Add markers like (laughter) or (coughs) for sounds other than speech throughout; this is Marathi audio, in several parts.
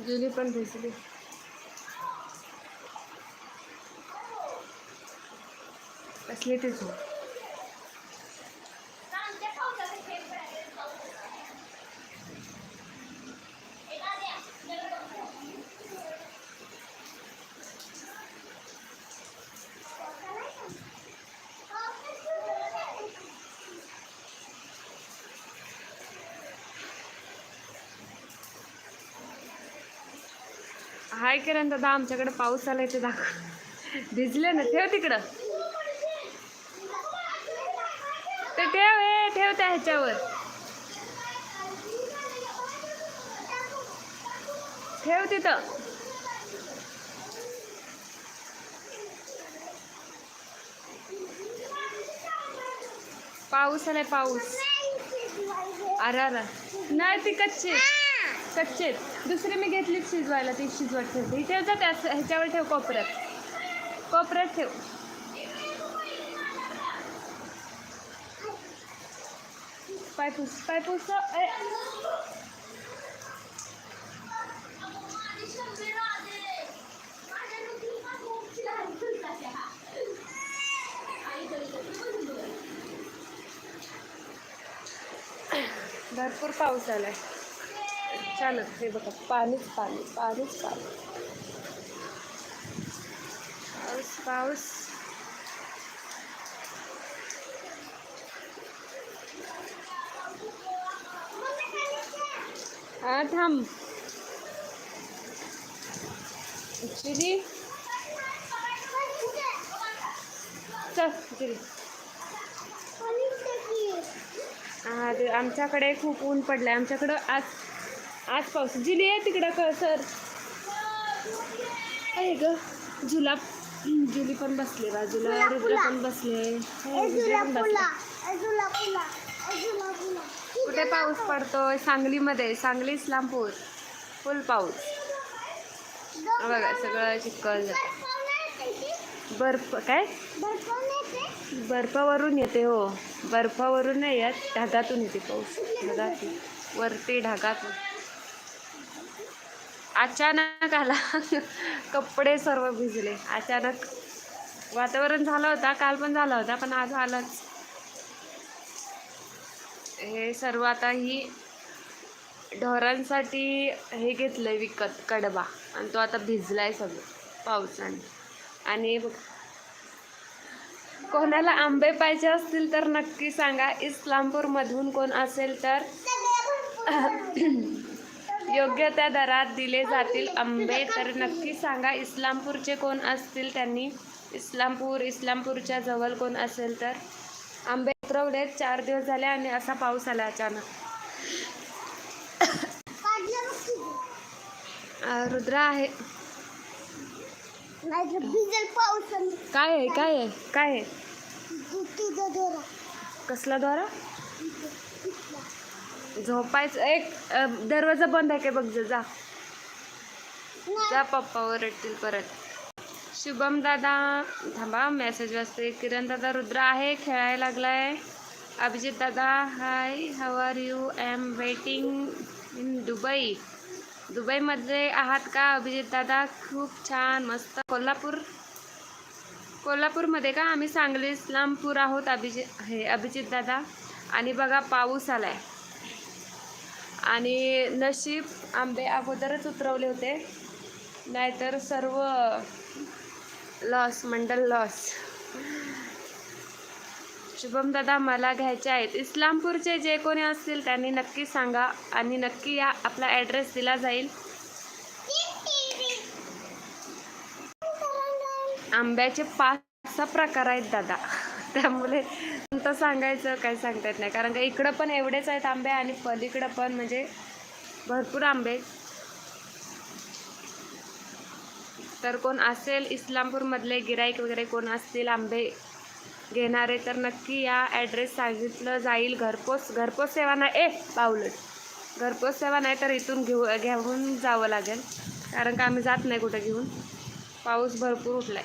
जुनी पण भिजली कसली ती झोप. हाय किरण दादा आमच्याकडे पाऊस आलाय ते दाखव. भिजले ना ठेव तिकडं. ते ठेव हे ठेव त्या ह्याच्यावर. ठेव तिथं. पाऊस आलाय पाऊस. अरे अरे. नाही ती कच्चे. कच्चे दुसरी मी घेतली शिजवायला ती शिजवत ठेवते. ही ठेव जा ह्याच्यावर ठेव कोपऱ्यात. कोपऱ्यात ठेव. पायपूस पायपूस ए भरपूर पाऊस आलाय. छान हे बघा पाणीच पाणी पाणीच पाणी. पाऊस पाऊस. हा थांब. चिरी. चल चिरी. हा ते आमच्याकडे खूप ऊन पडलंय. आमच्याकडं आज आज पाऊस. जिली आहे तिकडं क सर? आहे ग. जुला जुली पण बसले. बाजूला रुद्र पण बसले. कुठे पाऊस पडतोय? सांगलीमध्ये. सांगली इस्लामपूर. फुल पाऊस. बघा सगळं झालं. बर्फ काय? बर्फावरून येते हो. बर्फावरून नाही येत ढगातून येते पाऊस. ढगातून. वरती ढगातून. अचानक आला. कपडे सर्व भिजले. अचानक वातावरण झालं होता काल पण झाला होता पण आज आलंच. हे सर्व आता ही ढोरांसाठी हे घेतलंय विकत कडबा. आणि तो आता भिजलाय सगळं पावसाने. आणि बघ कोणाला आंबे पाहिजे असतील तर नक्की सांगा. इस्लामपूरमधून कोण असेल तर योग्य त्या दरात दिले जातील. आंबे तर नक्की सांगा इस्लामपूरचे कोण असतील त्यांनी? इस्लामपूर इस्लामपूरच्या जवळ कोण असेल तर? आंबे उतरवलेत चार दिवस झाले आणि असा पाऊस आला अचानक. रुद्र आहे. काय आहे काय आहे काय आहे? कसला द्वारा झोपायचं. एक दरवाजा बंद आहे काय बघ जा, जा. पप्पा ओरडतील परत. शुभम दादा थांबा मेसेज वाचते किरण दादा रुद्र आहे खेळायला लागलाय. अभिजित दादा hi how are you am waiting in Dubai दुबईमध्ये आहात का अभिजित दादा? खूप छान मस्त. कोल्हापूर? कोल्हापूरमध्ये का? आम्ही सांगली इस्लामपूर आहोत अभिजित हे अभिजित दादा. आणि बघा पाऊस आलाय. आणि नशीब आंबे अगोदरच उतरवले होते. नाहीतर सर्व लॉस मंडल लॉस शुभम दादा मला घ्यायचे आहेत. इस्लामपूरचे जे कोणी असतील त्यांनी नक्की सांगा आणि नक्की या आपला ॲड्रेस दिला जाईल. आंब्याचे पाच सहा प्रकार आहेत दादा. त्यामुळे कोणतं सांगायचं काय सांगता येत नाही. कारण का इकडं पण एवढेच आहेत आंबे आणि पलीकडं पण म्हणजे भरपूर आंबे. तर कोण असेल इस्लामपूरमधले गिराईक वगैरे कोण असतील आंबे घेणारे तर नक्की या ॲड्रेस सांगितलं जाईल. घरपोच घरपोच सेवा नाही. ए पावलट घरपोच सेवा नाही तर इथून घेऊ घेऊन जावं लागेल. कारण का आम्ही जात नाही कुठं घेऊन. पाऊस भरपूर उठला उठलाय.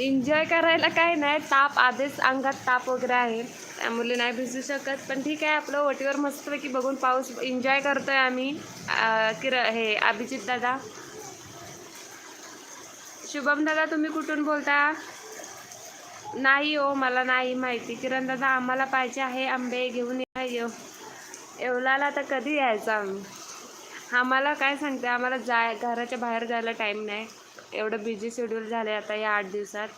एन्जॉय करायला काय नाही. ताप आधीच अंगात ताप वगैरे आहे. त्यामुळे नाही भिजू शकत. पण ठीक आहे आपलं ओटीवर मस्तपैकी बघून पाऊस एन्जॉय करतोय आम्ही. किर हे अभिजित दादा. शुभम दादा तुम्ही कुठून बोलता? नाही हो मला नाही माहिती. किरण दादा आम्हाला पाहिजे आहे आंबे. घेऊन या येऊ येवलाला तर कधी यायचं आम्ही? आम्हाला काय सांगते आम्हाला जाय घराच्या बाहेर जायला टाईम नाही. एवढं बिझी शेड्यूल झालं आता या आठ दिवसात.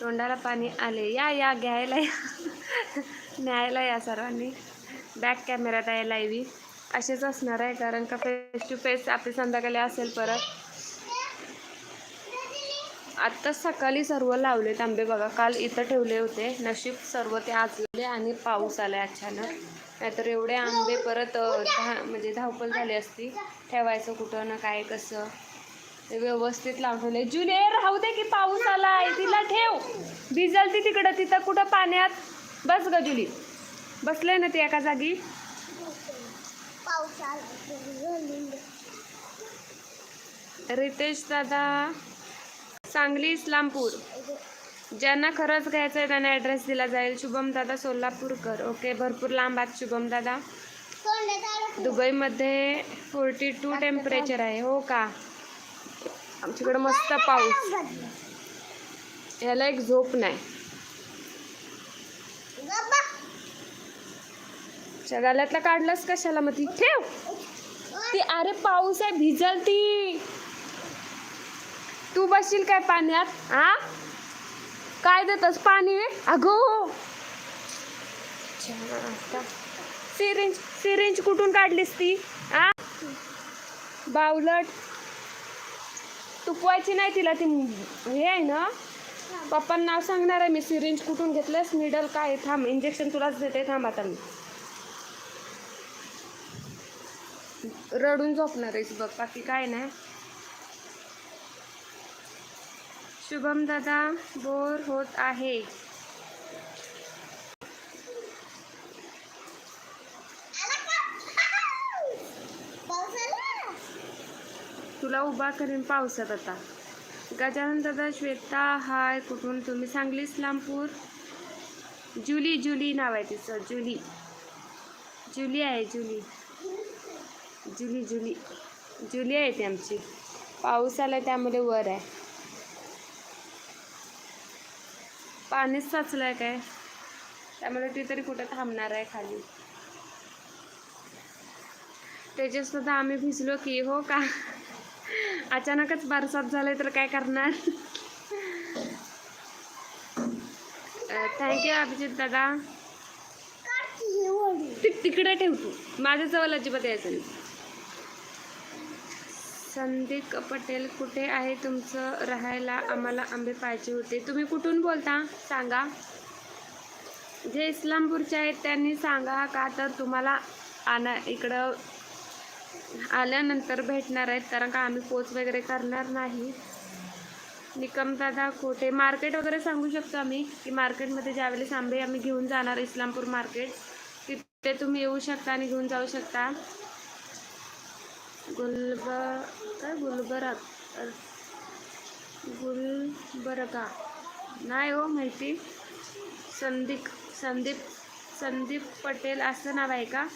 तोंडाला पाणी आले. या या घ्यायला या. न्यायला या सर्वांनी. बॅक कॅमेऱ्यात आहे लाईव्ही असेच असणार आहे कारण का फेस टू फेस आपली संध्याकाळी असेल परत. आत्ताच सकाळी सर्व लावलेत आंबे बघा. काल इथं ठेवले होते. नशीब सर्व ते आचले आणि पाऊस आला अचानक. नाहीतर एवढे आंबे परत धा म्हणजे धावपल झाली असती. ठेवायचं कुठं ना काय कसं. ते व्यवस्थित लावून ठेवले जुले राहू दे की पाऊस आलाय. तिला ठेव. भिजल ती तिकडं तिथं कुठं पाण्यात. बस ग जुली बसले ना ती एका जागी. पाऊस रितेश दादा सांगली इस्लामपूर. ज्यांना खरंच घ्यायचं आहे त्यांना ॲड्रेस दिला जाईल. शुभम दादा सोलापूरकर. ओके भरपूर लांब आहात शुभम दादा दुबईमध्ये फोर्टी टू टेम्परेचर आहे हो का? आमच्याकडं मस्त पाऊस. याला एक झोप नाही. गाल्यातला काढलंस कशाला मग ती? ठेव. ती अरे पाऊस आहे भिजल ती तू बसशील काय पाण्यात हा काय देतस पाणी? अगो. सिरिंज सिरिंज कुठून काढलीस ती? आ? बावलट. तुपवायची नाही तिला ती हे आहे ना? पप्पांना नाव सांगणार आहे मी सिरिंज कुठून घेतलंस? निडल काय? थांब इंजेक्शन तुलाच देते थांब आता मी. रडून झोपणार आहेस बघ बाकी काय नाही. शुभम दादा बोर होत आहे. तुला उभा करीन पावसात आता. गजानन दादा श्वेता हाय कुठून तुम्ही सांगली इस्लामपूर जुली जुली नाव आहे तिचं जुली. जुली आहे जुली. जुली जुली. जुली आहे ती आमची. पाऊस आला त्यामुळे वर आहे. पाणीच साचलं आहे काय? त्यामुळे ती तरी कुठं थांबणार आहे खाली. त्याच्यासुद्धा आम्ही भिजलो की हो का? अचानकच बरसात झाले तर काय करणार? थँक्यू अभिजित दादा. ही तिकडे ठेव तू. माझ्या जवळ अजिबात यायचं नाही. संदीप पटेल कुठे आहे तुमचं राहायला? आम्हाला आंबे पाहिजे होते. तुम्ही कुठून बोलता? सांगा. जे इस्लामपूरचे आहेत त्यांनी सांगा का? तर तुम्हाला आणा इकडं आल्यानंतर भेटणार आहेत कारण का आम्ही पोच वगैरे करणार नाही. निकम दादा कुठे? मार्केट वगैरे सांगू शकतो आम्ही की मार्केटमध्ये ज्यावेळेस आंबे आम्ही घेऊन जाणार इस्लामपूर मार्केट तिथे तुम्ही येऊ शकता आणि घेऊन जाऊ शकता. गुलब काय गुलबर्ग गुलबर्गा. नाही हो माहिती. संदीप संदीप संदीप पटेल असं नाव आहे का?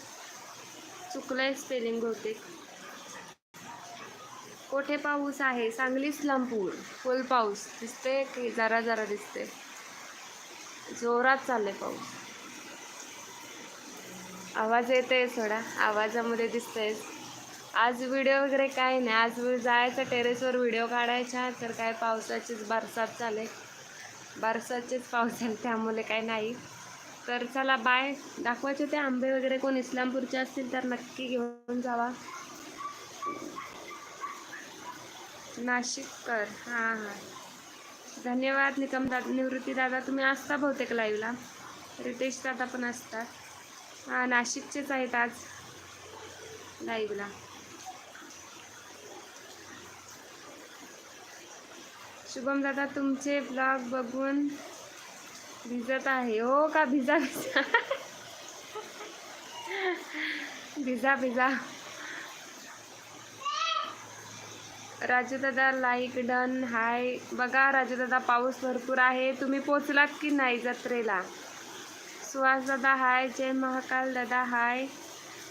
चुकलंय स्पेलिंग बहुतेक. कोठे पाऊस आहे? सांगली इस्लामपूर. फुल पाऊस. दिसते की जरा जरा दिसते जोरात चालले पाऊस. आवाज येते सोडा. आवाजामध्ये दिसतंय. आज व्हिडिओ वगैरे काय नाही. आज जायचं टेरेसवर व्हिडिओ काढायचा तर काय पावसाचीच बरसात चाले बरसातचेच पाऊस आहे त्यामुळे काय नाही. तर चला बाय दाखवायचे ते आंबे वगैरे. कोण इस्लामपूरचे असतील तर नक्की घेऊन जावा. नाशिककर. हां हां. धन्यवाद निकम दादा निवृत्ती दादा. तुम्ही असता बहुतेक लाईव्हला रितेश दादा पण असतात. हां नाशिकचेच आहेत आज लाईव्हला शुभम दादा तुमचे ब्लॉग बघून भिजत आहे. हो का? भिजा भिजा. भिजा भिजा. राजू दादा लाईक डन हाय बघा राजू दादा पाऊस भरपूर आहे. तुम्ही पोचलात की नाही जत्रेला? सुहास दादा हाय जय महाकाल दादा हाय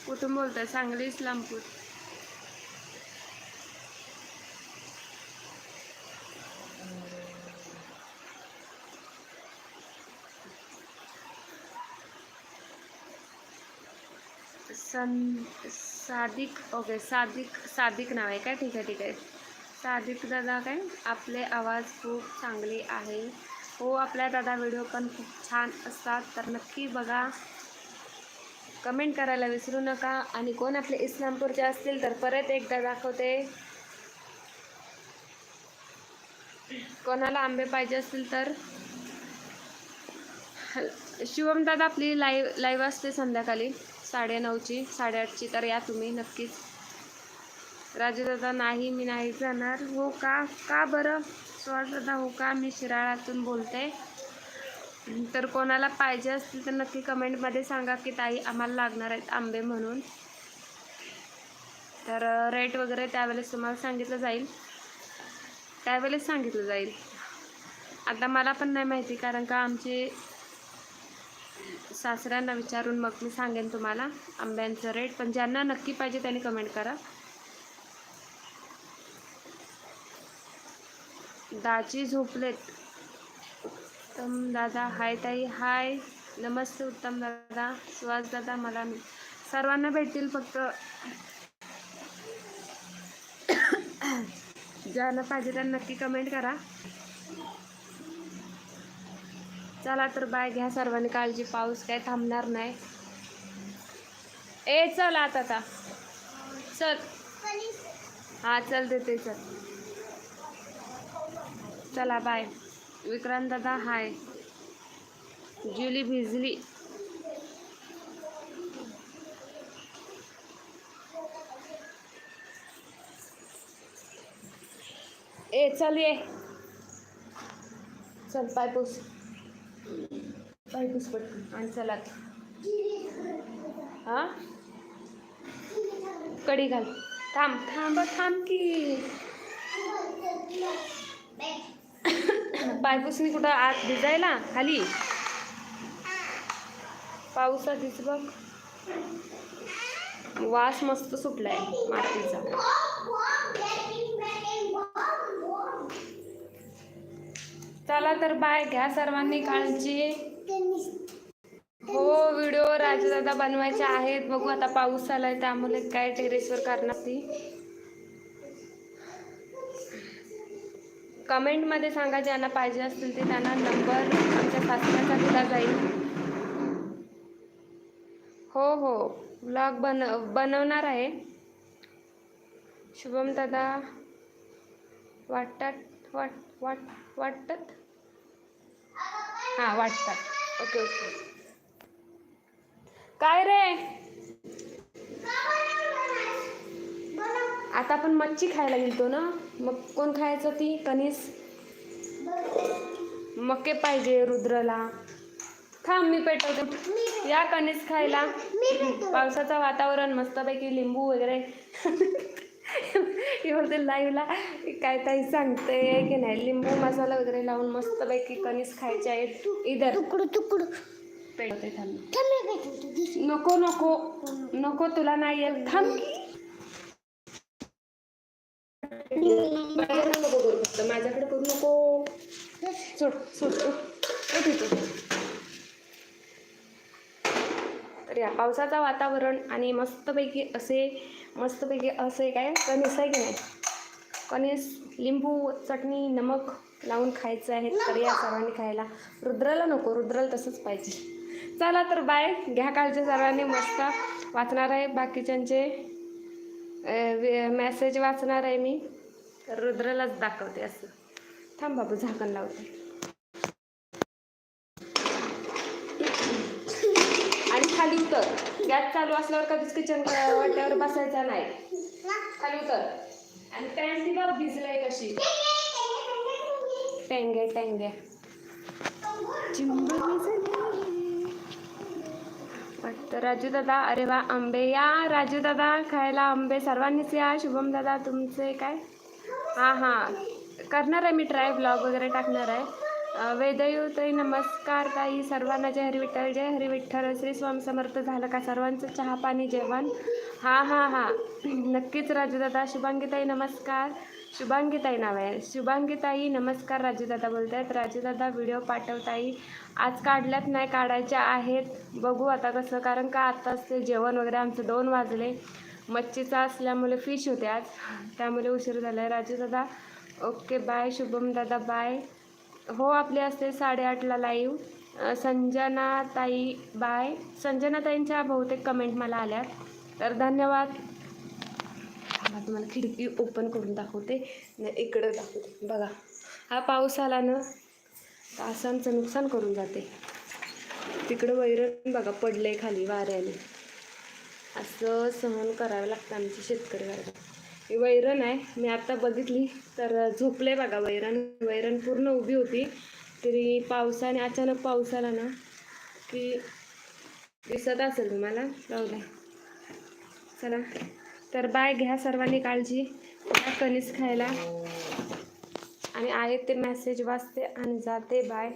कुठून बोलतोय? सांगली इस्लामपूर सन सादिक ओके सादिक सादिक नाव आहे काय? ठीक आहे ठीक आहे. सादिक दादा काय? आपले आवाज खूप चांगले आहे. हो आपल्या दादा व्हिडिओ पण खूप छान असतात. तर नक्की बघा. कमेंट करायला विसरू नका. आणि कोण आपले इस्लामपूरचे असतील तर परत एकदा दाखवते. कोणाला आंबे पाहिजे असतील तर? शिवम दादा आपली लाईव्ह लाईव्ह असते संध्याकाळी. साडेनऊची साडेआठची तर या तुम्ही नक्कीच. राजू दादा नाही मी नाही जाणार. हो का? का बरं? सुहास दादा हो का? मी शिराळातून बोलते. तर कोणाला पाहिजे असतील तर नक्की कमेंटमध्ये सांगा की ताई आम्हाला लागणार आहेत आंबे म्हणून. तर रेट वगैरे त्यावेळेस तुम्हाला सांगितलं जाईल. त्यावेळेस सांगितलं जाईल. आता मला पण नाही माहिती कारण का आमचे सासऱ्यांना विचारून मग मी सांगेन तुम्हाला आंब्यांचं रेट पण ज्यांना नक्की पाहिजे त्यांनी कमेंट करा. दाजी झोपलेत. उत्तम दादा हाय ताई हाय. नमस्ते उत्तम दादा सुहास दादा मला मी सर्वांना भेटतील फक्त (coughs) ज्यांना पाहिजे त्यांना नक्की कमेंट करा. चला तर बाय घ्या सर्वांनी काळजी. पाऊस काय थांबणार नाही. ए चल आता आता. चल. हा चल देते चल. चला बाय. विक्रांत दादा हाय. जुली भिजली. ए चल ये. चल पाय पुस. पाय पुस पटकन आणि चला. हा? कडी घाल. थांब थांब थांब की. पायपुसनी कुठं आत भिजायला? खाली? पावसात दिस बघ. वास मस्त सुटलाय मातीचा. चला तर बाय घ्या सर्वांनी काळजी. हो व्हिडिओ राजदादा बनवायचे आहेत. बघू आता पाऊस आलाय त्यामुळे काय टेरेसवर करणार ती. कमेंटमध्ये सांगा ज्यांना पाहिजे असतील ते. त्यांना नंबर आमच्या सासऱ्याचा दिला जाईल. हो हो. ब्लॉग बन बनवणार आहे. शुभम दादा वाटतात वाट वाट वाटतात? हां वाटतात. Okay okay. काय रे? आता आपण मच्छी खायला गेलतो ना? मग कोण खायचं ती? कणीस मके पाहिजे रुद्रला. थांब मी पेटवते. या कणीस खायला. पावसाचं वातावरण मस्तपैकी लिंबू वगैरे. (laughs) बोलते लाईव्हला काय ताई सांगते की नाही लिंबू मसाला वगैरे लावून मस्तपैकी कणीस खायचे आहेत. इधर. तुकडू तुकडू. पेटवते थांब. नको नको. नको तुला नाही येत. थांब. माझ्याकडे करू नको. सोड सोड सोड. उठ इथून. तर पावसाचं वातावरण आणि मस्तपैकी असे मस्तपैकी असे काय? कणीस आहे की नाही? कणीस लिंबू चटणी नमक लावून खायचं आहे तर या सर्वांनी खायला. रुद्राला नको रुद्राला तसंच पाहिजे. चला तर बाय. घ्या कालच्या सर्वांनी. मस्त वाचणार आहे बाकीच्यांचे. मेसेज वाचणार आहे मी. रुद्रालाच दाखवते असं. थांब बाबू झाकण लावते. खाली उतर. गॅस चालू असल्यावर कधीच किचन वाट्यावर बसायचा नाही. खाली उतर. आणि पॅन्ट ती बघ भिजलाय कशी. टेंगे टेंगे. वाटतं राजू दादा अरे वा आंबे या. राजू दादा खायला आंबे. सर्वांनीच या. शुभम दादा तुमचे काय? हां हां. करणार आहे मी ट्राय ब्लॉग वगैरे टाकणार आहे. वेदयू ताई नमस्कार ताई. सर्वांना जय हरी विठ्ठल जय हरी विठ्ठल. श्री स्वामी समर्थ झालं का सर्वांचं? चहा पाणी जेवण? हां हां हां. नक्कीच राजूदादा शुभांगीताई नमस्कार. शुभांगीताई नाव आहे. शुभांगीताई नमस्कार राजूदादा बोलत आहेत राजूदादा व्हिडिओ पाठवताई. आज काढल्यात नाही काढायच्या आहेत. बघू आता कसं कारण का आत्ताच ते जेवण वगैरे आमचं दोन वाजले. मच्छीचा असल्यामुळे फिश होते आज. त्यामुळे उशीर झाला आहे राजूदादा ओके बाय शुभम दादा बाय हो आपले असते साडेआठला लाईव्ह संजनाताई बाय. संजनाताईंच्या बहुतेक कमेंट मला आल्यात. तर धन्यवाद. तुम्हाला खिडकी ओपन करून दाखवते. इकडं दाखवते. बघा हा पाऊस आला ना तर नुकसान करून जाते. तिकडं वैरण बघा पडलंय खाली वाऱ्याने. असं सहन करावं लागतं आमचे शेतकरी वर्गात ही वैरण आहे. मी आता बघितली तर झोपले बघा वैरण. वैरण पूर्ण उभी होती. तरी पावसाने अचानक पाऊस आला ना की दिसत असेल तुम्हाला? लावलं द्या चला. तर बाय घ्या सर्वांनी काळजी. घ्या कणीस खायला. आणि आहे ते मेसेज वाचते आणि जाते बाय.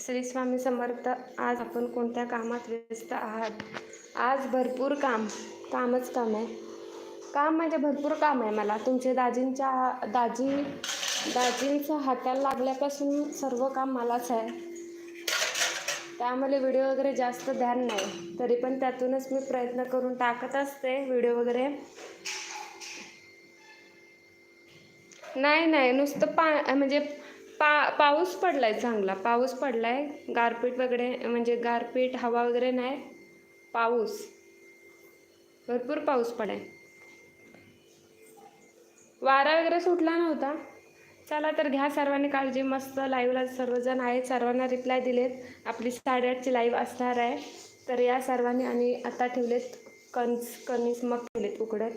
श्री स्वामी समर्थ आज आपण कोणत्या कामात व्यस्त आहात? आज भरपूर काम. कामच काम आहे. काम म्हणजे भरपूर काम आहे मला. तुमचे दाजींच्या दाजी दाजींचं हाताला लागल्यापासून सर्व काम मलाच आहे. त्यामुळे व्हिडिओ वगैरे जास्त ध्यान नाही. तरी पण त्यातूनच मी प्रयत्न करून टाकत असते व्हिडिओ वगैरे. नाही नाही नुसतं पा म्हणजे पा पाऊस पडला आहे चांगला. पाऊस पडला आहे गारपीट वगैरे म्हणजे गारपीट हवा वगैरे नाही. पाऊस. भरपूर पाऊस पडाय. वारा वगैरे सुटला नव्हता. चला तर घ्या सर्वांनी काळजी. मस्त लाईव्हला सर्वजण आहेत. सर्वांना रिप्लाय दिलेत. आपली साडेआठची लाईव्ह असणार आहे. तर या सर्वांनी आणि आता ठेवलेत कणस कणीस मग ठेवलेत उकडत.